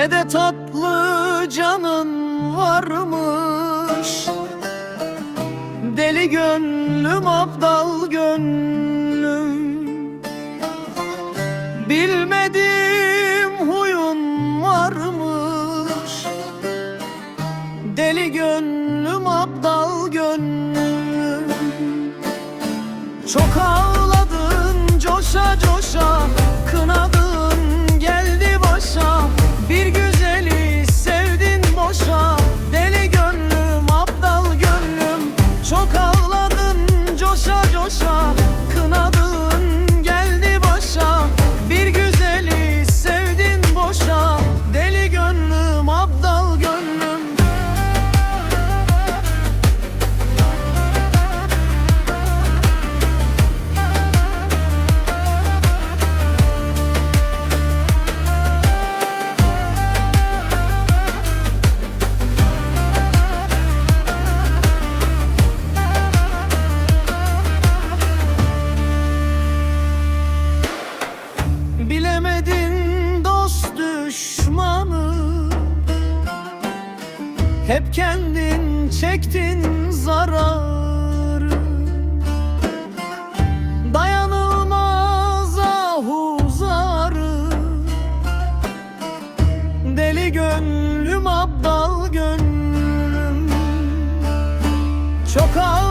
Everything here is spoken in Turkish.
Ne de tatlı canın varmış. Deli gönlüm aptal gönlüm. Bilmedim huyun varmış. Deli gönlüm aptal gönlüm. Çok ağladın coşa coşa Hep kendin çektin zararı. Dayanılmaz ahuzarı Deli gönlüm abdal gönlüm. Çok ağladın